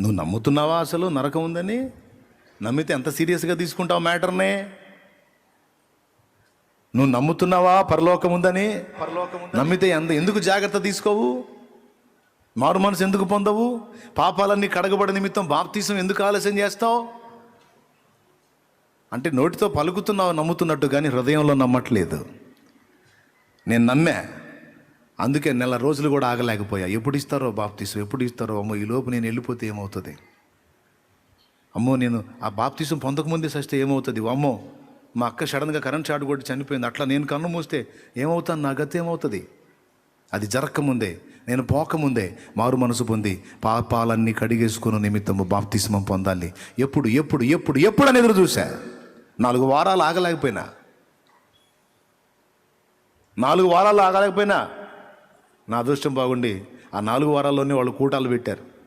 నువ్వు నమ్ముతున్నావా అసలు? నరకం ఉందని? నమ్మితే ఎంత సీరియస్గా తీసుకుంటావు మ్యాటర్నే? నువ్వు నమ్ముతున్నావా? పరలోకం ఉందని? నమ్మితే ఎంత ఎందుకు జాగ్రత్త తీసుకోవు? మారు మనసు ఎందుకు పొందవు? పాపాలన్నీ కడగబడి నిమిత్తం బాప్తీసం ఎందుకు ఆలస్యం చేస్తావు? అంటే నోటితో పలుకుతున్నావు నమ్ముతున్నట్టు కానీ హృదయంలో నమ్మట్లేదు. నేను నమ్మా అందుకే నెల రోజులు కూడా ఆగలేకపోయా. ఎప్పుడు ఇస్తారో బాప్తీసం ఎప్పుడు ఇస్తారో? అమ్మో ఈ లోపు నేను వెళ్ళిపోతే ఏమవుతుంది? అమ్మో నేను ఆ బాప్తీసం పొందకముందే సస్తే ఏమవుతుంది? అమ్మో మా అక్క సడన్గా కరెంట్ షాట్ కొట్టి చనిపోయింది. అట్లా నేను కన్ను మూస్తే ఏమవుతాను? నా గతి ఏమవుతుంది? అది జరగకముందే నేను పోకముందే మారు మనసు పొంది పాపాలన్నీ కడిగేసుకున్న నిమిత్తము బాప్తిస్మం పొందాలి. ఎప్పుడు ఎప్పుడు ఎప్పుడు ఎప్పుడు అని ఎదురు చూసా నాలుగు వారాలు ఆగలేకపోయినా. నాలుగు వారాలు ఆగలేకపోయినా. నా అదృష్టం బాగుండి ఆ నాలుగు వారాల్లోనే వాళ్ళు కూటాలు పెట్టారు.